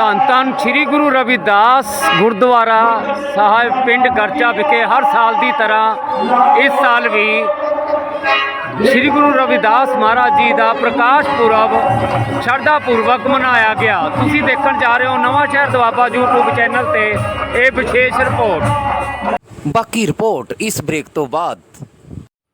ਧੰਨ ਧੰਨ ਸ੍ਰੀ ਗੁਰੂ ਰਵਿਦਾਸ ਗੁਰਦੁਆਰਾ ਸਾਹਿਬ ਪਿੰਡ ਗਰਚਾ ਵਿਖੇ ਹਰ ਸਾਲ ਦੀ ਤਰ੍ਹਾਂ ਇਸ ਸਾਲ ਵੀ ਸ੍ਰੀ ਗੁਰੂ ਰਵਿਦਾਸ ਮਹਾਰਾਜ ਜੀ ਦਾ ਪ੍ਰਕਾਸ਼ ਪੁਰਬ ਸ਼ਰਧਾ ਪੂਰਵਕ ਮਨਾਇਆ ਗਿਆ। ਤੁਸੀਂ ਦੇਖਣ ਜਾ ਰਹੇ ਹੋ ਨਵਾਂ ਸ਼ਹਿਰ ਦਵਾਬਾ YouTube ਚੈਨਲ ਤੇ ਇਹ ਵਿਸ਼ੇਸ਼ ਰਿਪੋਰਟ। ਬਾਕੀ ਰਿਪੋਰਟ ਇਸ ਬ੍ਰੇਕ ਤੋਂ ਬਾਅਦ।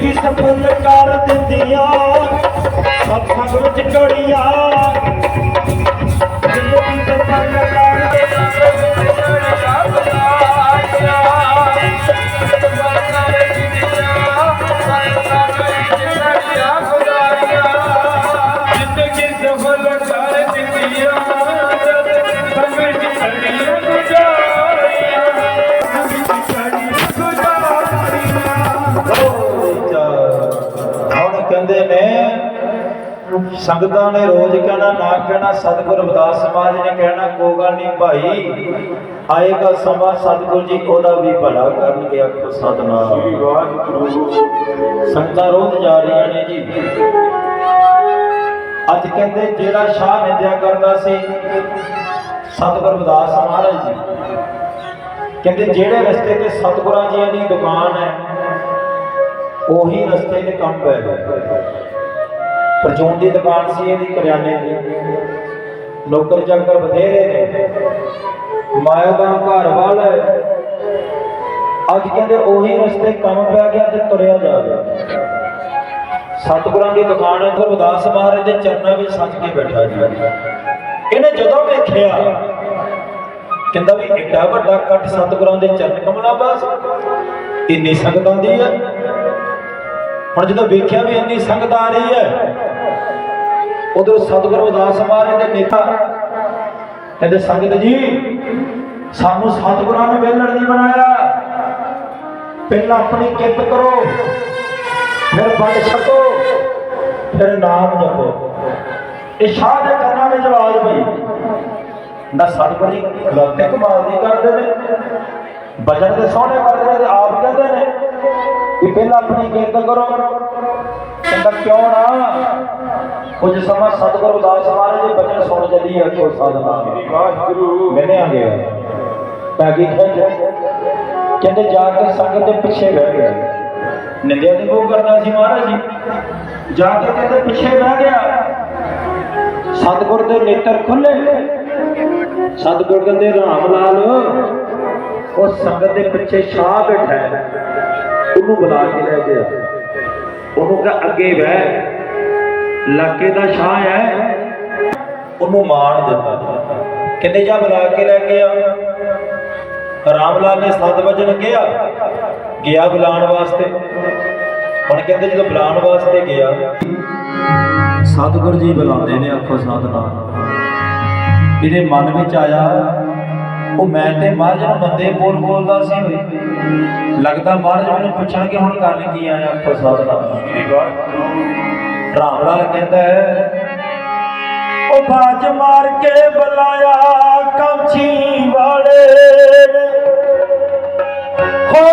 ਜ਼ਿੰਦਗੀ ਸਫਲ ਕਰ ਦਿੰਦੀਆਂ ਸਭ ਸੰਗ ਵਿੱਚ ਘੜੀਆਂ ਜ਼ਿੰਦਗੀ ਸਫਲ ਕਰ ਸੰਗਤਾਂ ਨੇ ਰੋਜ਼ ਕਹਿਣਾ ਨਾ ਕਹਿਣਾ ਸਤਿਗੁਰ ਰਵਿਦਾਸ ਸਮਾਜ ਨੇ ਕਹਿਣਾ ਕੋਈ ਗੱਲ ਨਹੀਂ ਭਾਈ। ਆਏਗਾ ਸਮਾਂ ਸਤਿਗੁਰ ਜੀ ਉਹਦਾ ਵੀ ਭਲਾ ਕਰਨਗੇ ਆਖੋ ਸਤਨਾਮ। ਸੰਗਤਾਂ ਰੋਜ਼ ਜਾ ਰਹੀਆਂ ਨੇ ਜੀ। ਅੱਜ ਕਹਿੰਦੇ ਜਿਹੜਾ ਸ਼ਾਹ ਨਿੰਦਿਆ ਕਰਦਾ ਸੀ ਸਤਿਗੁਰ ਰਵਿਦਾਸ ਮਹਾਰਾਜ ਜੀ। ਕਹਿੰਦੇ ਜਿਹੜੇ ਰਸਤੇ ਤੇ ਸਤਿਗੁਰਾਂ ਜੀਆਂ ਦੀ ਦੁਕਾਨ ਹੈ ਉਹੀ ਰਸਤੇ ਤੇ ਕੰਮ ਪੈ ਗਿਆ ਪਰਚੂਨ ਦੀ ਦੁਕਾਨ ਸੀ, ਇਹਦੀ ਕਰਿਆਨੇ ਦੀ। ਨੌਕਰ ਚਾਕਰ ਬਥੇਰੇ ਨੇ। ਮਾਇਆ ਦਾ ਘਰ ਵਾਲ। ਅੱਜ ਕਹਿੰਦੇ ਉਹੀ ਰਸਤੇ ਕੰਮ ਪੈ ਗਿਆ ਤੇ ਤੁਰਿਆ ਜਾਵੇ ਸਤਿਗੁਰਾਂ ਦੀ ਦੁਕਾਨ ਹੈ ਗੁਰਦਾਸ ਮਹਾਰਾਜ ਦੇ ਚਰਨਾਂ ਵਿੱਚ ਸੱਜ ਕੇ ਬੈਠਾ ਜੀ। ਇਹਨੇ ਜਦੋਂ ਵੇਖਿਆ, ਕਹਿੰਦਾ ਵੀ ਐਡਾ ਵੱਡਾ ਕੱਟ ਸਤਿਗੁਰਾਂ ਦੇ ਚਰਨ ਕਮਲਾ ਬਾਸ ਇੰਨੀ ਸੰਗਤ ਆਉਂਦੀ ਹੈ। ਹੁਣ ਜਦੋਂ ਵੇਖਿਆ ਵੀ ਇੰਨੀ ਸੰਗਤ ਆ ਰਹੀ ਹੈ ਉਦੋਂ ਸਤਿਗੁਰੂ ਉਦਾਸ ਮਹਾਰਾਜ ਦੇ ਨੇਤਾ ਕਹਿੰਦੇ, ਸੰਗਤ ਜੀ, ਸਾਨੂੰ ਸਤਿਗੁਰਾਂ ਨੇ ਵੇਲਣ ਨਹੀਂ ਬਣਾਇਆ। ਪਹਿਲਾਂ ਆਪਣੀ ਕਿਰਤ ਕਰੋ, ਫਿਰ ਵੰਡ ਛਕੋ, ਫਿਰ ਨਾਮ ਜਪੋ। ਇਹ ਸ਼ਾਹ ਦੇ ਕੰਨਾਂ ਵਿੱਚ ਆਵਾਜ਼ ਪਈ। ਨਾ ਸਤਿਗੁਰ ਜੀ, ਗਲਤੇ ਕਮਾਲ ਦੀ ਕਰਦੇ ਨੇ। ਬਜਟ ਦੇ ਸੋਹਣੇ ਕਰਦੇ ਨੇ ਆਪ ਕਹਿੰਦੇ ਨੇ ਕਿ ਪਹਿਲਾਂ ਆਪਣੀ ਕਿਰਤ ਕਰੋ। ਕਹਿੰਦਾ, ਕਿਉਂ ਨਾ? ਕੁਝ ਸਮਾਂ ਸਤਿਗੁਰੂ ਉਦਾਸ ਮਹਾਰਾਜ ਦੇ ਬਚਨ ਸੁਣ ਜਲੀ ਆਖੋ ਸਾਧਨਾ ਵਾਹਿਗੁਰੂ। ਮੈਨੇ ਆ ਗਿਆ। ਤਾਂ ਕੀ ਕਹਿੰਦੇ ਜਾ ਕੇ ਸੰਗਤ ਦੇ ਪਿੱਛੇ ਬਹਿ ਗਿਆ। ਨਿੰਦਿਆ ਦੀ ਉਹ ਕਰਦਾ ਸੀ ਮਹਾਰਾਜ ਜੀ। ਜਾ ਕੇ ਕਹਿੰਦੇ ਪਿੱਛੇ ਬਹਿ ਗਿਆ। ਸਤਿਗੁਰ ਦੇ ਨੇਤਰ ਖੁੱਲੇ ਸਤਿਗੁਰ ਕਹਿੰਦੇ ਰਾਮ ਲਾਲ। ਉਹ ਸੰਗਤ ਦੇ ਪਿੱਛੇ ਸ਼ਾਹ ਬੈਠਾ ਹੈ। ਉਹਨੂੰ ਬੁਲਾ ਕੇ ਲੈ ਗਿਆ। ਉਹਨੂੰ ਕਹ ਅੱਗੇ ਬਹਿ। ਲਾਕੇ ਦਾ ਸ਼ਾਹ ਹੈ। ਉਹਨੂੰ ਮਾਣ ਦਿੱਤਾ। ਕਹਿੰਦੇ ਜਾ ਬੁਲਾ ਕੇ ਲੈ ਗਿਆ। ਰਾਮ ਲਾਲ ਨੇ ਸੱਤ ਵਜਨ ਗਿਆ। ਗਿਆ ਬੁਲਾਉਣ ਵਾਸਤੇ। ਹੁਣ ਕਹਿੰਦੇ ਜਦੋਂ ਬੁਲਾਉਣ ਵਾਸਤੇ ਗਿਆ। ਸਤਿਗੁਰ ਜੀ ਬੁਲਾਉਂਦੇ ਨੇ ਆਖੋ ਸਤਨਾਮ। ਇਹਦੇ ਮਨ ਵਿੱਚ ਆਇਆ, ਉਹ ਮੈਂ ਤੇ ਮਹਾਰਾਜ ਨੂੰ ਬੰਦੇ ਬੋਲ ਬੋਲਦਾ ਸੀ ਹੋਈ ਲੱਗਦਾ ਮਹਾਰਾਜ ਮੈਨੂੰ ਪੁੱਛਣਗੇ ਹੁਣ ਕਰਨ ਕੀ ਆਇਆ ਆਖੋ ਸਤਨਾਮ। ਰਾਮ ਲਾਲ ਕਹਿੰਦਾ ਉਹ ਬਾਜ ਮਾਰ ਕੇ ਬੁਲਾਇਆ ਕਮਛੀ ਵਾਲੇ। ਨੇ ਹੋ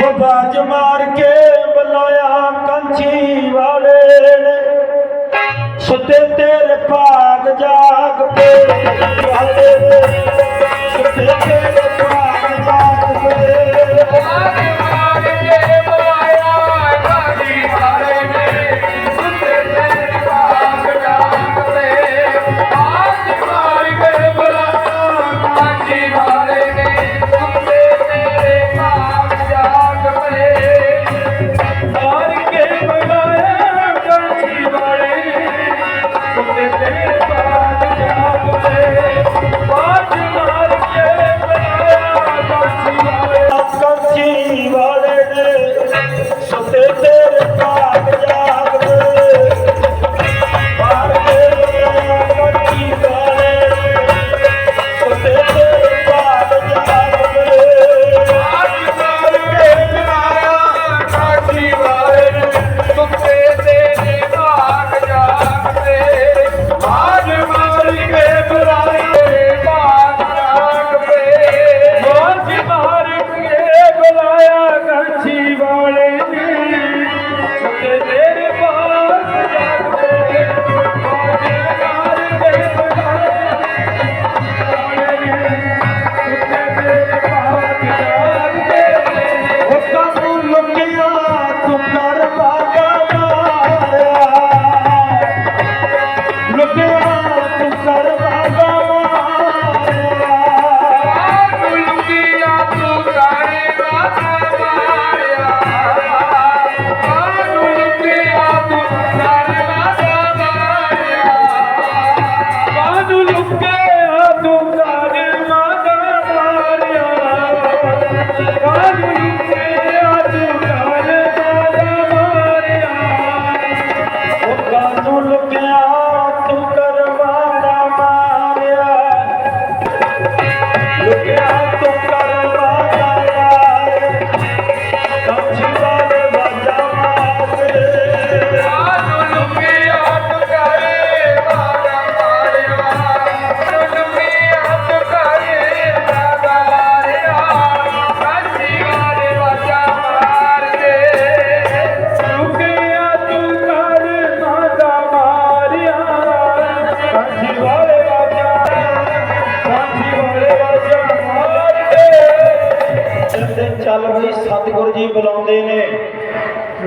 ਉਹ ਬਾਜ ਮਾਰ ਕੇ ਬੁਲਾਇਆ ਕੰਛੀ ਵਾਲੇ ਨੇ। ਸੁੱਤੇ ਤੇਰੇ ਭਾਗ ਜਾਗ ਪੇ ਵਾਲੇ ਸੁੱਤੇ ਤੇਰੇ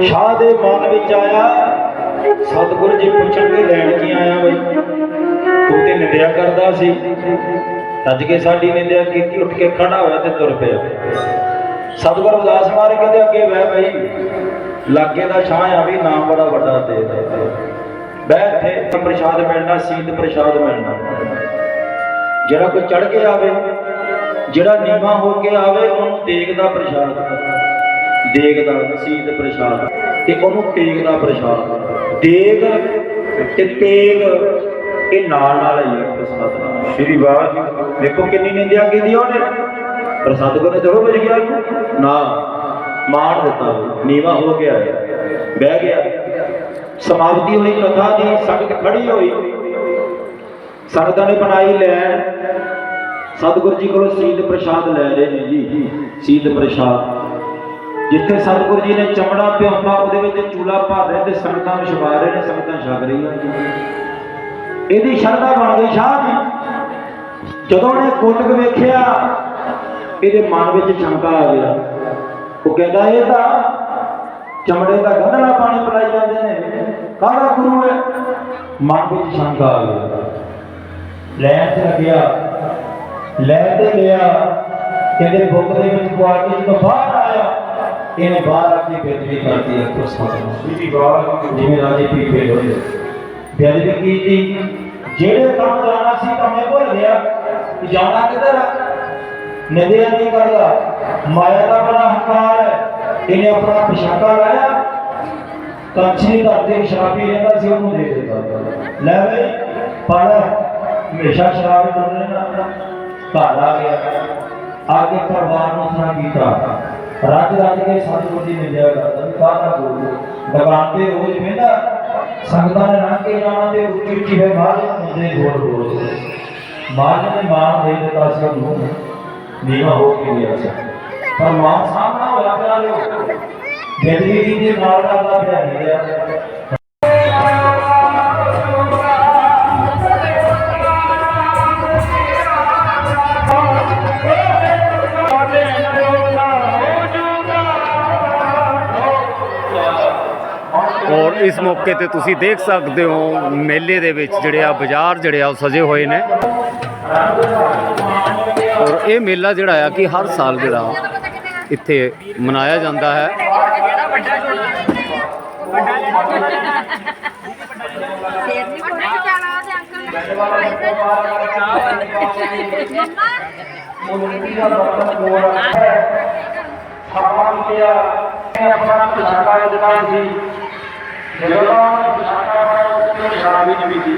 ਸ਼ਾਹ ਦੇ ਮਨ ਵਿੱਚ ਆਇਆ। ਸਤਿਗੁਰੂ ਜੀ ਪੁੱਛਣਗੇ ਲੈਣ ਕੀ ਆਇਆ ਬਈ? ਤੂੰ ਤੇ ਨਿੰਦਿਆ ਕਰਦਾ ਸੀ। ਅੱਜ ਕੇ ਸਾਡੀ ਨਿੰਦਿਆ ਕੀਤੀ, ਉੱਠ ਕੇ ਖੜਾ ਹੋਇਆ ਤੇ ਤੁਰ ਪਿਆ। ਸਤਿਗੁਰੂ ਉਦਾਸ ਮਾਰੇ, ਕਹਿੰਦੇ ਅੱਗੇ ਬਹਿ ਬਈ। ਲਾਗੇ ਦਾ ਸ਼ਾਹ ਆ ਵੀ ਨਾਮ ਬੜਾ ਵੱਡਾ ਦੇ ਬਹਿ ਇੱਥੇ, ਪ੍ਰਸ਼ਾਦ ਮਿਲਣਾ, ਸੀਤ ਪ੍ਰਸ਼ਾਦ ਮਿਲਣਾ। ਜਿਹੜਾ ਕੋਈ ਚੜ ਕੇ ਆਵੇ, ਜਿਹੜਾ ਨੀਵਾ ਹੋ ਕੇ ਆਵੇ, ਉਹਨੂੰ ਦੇਗ ਦਾ ਪ੍ਰਸ਼ਾਦ। ਦੇਗ ਦਾ ਸੀਤ ਪ੍ਰਸ਼ਾਦ ਤੇ ਉਹਨੂੰ ਤੇਗ ਦਾ ਪ੍ਰਸ਼ਾਦ ਦੇਗ ਤੇ ਤੇਗ ਇਹ ਨਾਲ ਨਾਲ ਹੀ ਹੈ ਨਾਲ। ਸ਼੍ਰੀ ਵਾਹਿਗੁਰੂ। ਦੇਖੋ ਕਿੰਨੀ ਨਿੰਦਿਆ ਕੀਤੀ ਉਹਨੇ। ਪ੍ਰਸਾਦ ਕੋਨੇ ਥੋੜੋ ਬਚ ਗਿਆ। ਨਾ ਮਾਣ ਦਿੱਤਾ ਨੀਵਾ ਹੋ ਆਇਆ ਬਹਿ ਗਿਆ। ਸਮਾਪਤੀ ਹੋਈ ਕਥਾ ਦੀ ਸੰਗਤ ਖੜੀ ਹੋਈ। ਸੰਗਤਾਂ ਨੇ ਬਣਾਈ ਲੈਣ। ਸਤਿਗੁਰੂ ਜੀ ਕੋਲੋਂ ਸੀਤ ਪ੍ਰਸ਼ਾਦ ਲੈ ਰਹੇ ਨੇ ਜੀ। ਸੀਤ ਪ੍ਰਸ਼ਾਦ। ਜਿੱਥੇ ਸਤਿਗੁਰੂ ਜੀ ਨੇ ਚਮੜਾ ਭਿਉਂਦਾ ਉਹਦੇ ਵਿੱਚ ਚੂਲਾ ਭਰ ਰਹੇ ਤੇ ਸੰਗਤਾਂ ਨੂੰ ਰਹੇ ਨੇ, ਸੰਗਤਾਂ ਛਕ ਰਹੀਆਂ ਇਹਦੀ ਸ਼ਰਧਾ ਬਣ ਗਈ ਸ਼ਾਹ ਜੀ। ਜਦੋਂ ਉਹਨੇ ਕੋਟਕ ਵੇਖਿਆ, ਇਹਦੇ ਮਨ ਵਿੱਚ ਸ਼ੰਕਾ ਆ ਗਿਆ। ਉਹ ਕਹਿੰਦਾ, ਇਹ ਤਾਂ ਚਮੜੇ ਦਾ ਗੰਧਲਾ ਪਾਣੀ ਪਿਲਾਈ ਜਾਂਦੇ ਨੇ। ਕਾਹਦਾ ਗੁਰੂ ਹੈ? ਮਨ ਵਿੱਚ ਸ਼ੰਕਾ ਆ ਗਈ ਲੈਣ ਤੇ ਲੱਗਿਆ। ਲੈ ਤੇ ਲਿਆ ਕਹਿੰਦੇ ਬੁੱਕ ਦੇ ਵਿੱਚ ਪਵਾ ਕੇ ਜਦੋਂ ਬਾਹਰ ਇਹਨੇ ਬਾਹਰ ਆ ਕੇ ਬੇਦਬੀ ਕਰਤੀ ਹੈ ਉਸ ਨੂੰ ਜੀ ਬਾਹਰ ਜਿਵੇਂ ਰਾਜੇ ਪੀ ਫੇਲ ਹੋਏ। ਬੇਦਬੀ ਕੀਤੀ ਜਿਹੜੇ ਕੰਮ ਜਾਣਾ ਸੀ ਤਾਂ ਮੈਂ ਭੁੱਲ ਗਿਆ। ਕਿ ਜਾਣਾ ਕਿੱਧਰ ਆ? ਨਦਿਆ ਨਹੀਂ ਕਰਦਾ ਮਾਇਆ ਦਾ ਬੜਾ ਹੰਕਾਰ ਹੈ। ਇਹਨੇ ਆਪਣਾ ਪਿਛਾਕਾ ਲਾਇਆ। ਕੰਚੀ ਧਰਤੀ ਵਿੱਚ ਸ਼ਰਾਬੀ ਰਹਿੰਦਾ ਸੀ ਉਹਨੂੰ ਦੇ ਦਿੱਤਾ। ਲੈ ਬਈ ਪੜ। ਹਮੇਸ਼ਾ ਸ਼ਰਾਬ ਪੀਂਦੇ ਨਾ ਘਰ ਆ ਗਿਆ। ਆ ਕੇ ਪਰਿਵਾਰ ਨੂੰ ਸੁਣਾ ਕੀਤਾ। ਰੱਜ ਰੱਜ ਕੇ ਸਤਿਗੁਰੂ ਦੀ ਨਿੰਦਿਆ ਕਰਦਾ ਵੀ ਕਾਹਦਾ ਬੋਲ ਦੁਕਾਨ ਤੇ ਰੋਜ਼ ਵੇਂਦਾ, ਸੰਗਤਾਂ ਨੇ ਲੰਘ ਕੇ ਜਾਣਾ ਤੇ ਉੱਚੀ ਉੱਚੀ ਹੈ ਬਾਹਰ ਹੁੰਦੇ ਬੋਲ ਬੋਲ ਮਾਂ ਨੇ ਮਾਂ ਦੇ ਦਿੱਤਾ ਸੀ ਉਹਨੂੰ। ਨੀਵਾ ਹੋ ਕੇ ਗਿਆ ਸੀ। ਪਰ ਮਾਂ ਸਾਹਮਣਾ ਹੋਇਆ ਪਿਆ ਲਿਓ। ਬੇਦਗੀ ਦੀ ਦੇ ਨਾਲ ਦਾ ਅੱਲਾ ਪਿਆ ਨਹੀਂ ਗਿਆ। ਇਸ ਮੌਕੇ ਤੇ ਤੁਸੀਂ ਦੇਖ ਸਕਦੇ ਹੋ ਮੇਲੇ ਦੇ ਵਿੱਚ ਜਿਹੜੇ ਆ ਬਾਜ਼ਾਰ ਜਿਹੜੇ ਆ ਉਹ ਸਜੇ ਹੋਏ ਨੇ। ਔਰ ਇਹ ਮੇਲਾ ਜਿਹੜਾ ਆ ਕਿ ਹਰ ਸਾਲ ਜਿਹੜਾ ਇੱਥੇ ਮਨਾਇਆ ਜਾਂਦਾ ਹੈ। ਸਮਾਨ ਕਿਆ ਆਪਣਾ ਪਛਾਕਾ ਦੁਕਾਨ ਸੀ ਜਦੋਂ ਪਛਾਕਾ ਵਾਲਾ ਤੇ ਸ਼ਰਾਬੀ ਨਹੀਂ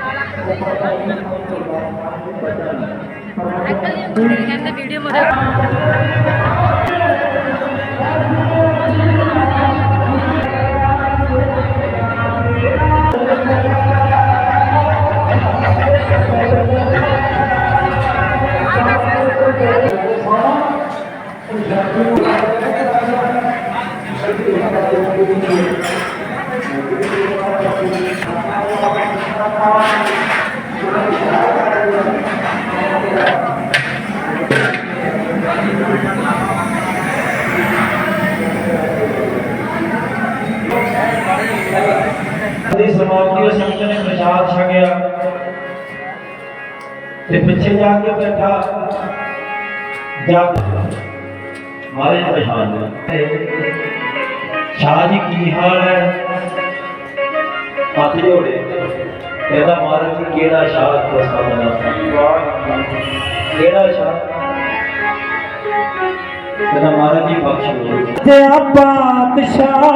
ਕੀ ਫੋਟੋ ਤੇ ਪਿੱਛੇ ਜਾ ਕੇ ਬੈਠਾ। ਜਾ ਮਾਰੇ ਪ੍ਰਸ਼ਾਦ ਸ਼ਾਹ ਜੀ, ਕੀ ਹਾਲ ਹੈ? ਹੱਥ ਜੋੜੇ। ਇਹਦਾ ਮਹਾਰਾਜ ਜੀ, ਕਿਹੜਾ ਸ਼ਾਹ ਪ੍ਰਸਾਦ ਦਾ ਕਿਹੜਾ ਸ਼ਾਹ? ਇਹਦਾ ਮਹਾਰਾਜ ਜੀ, ਬਖਸ਼ੋ ਤੇ ਬਾਦਸ਼ਾਹ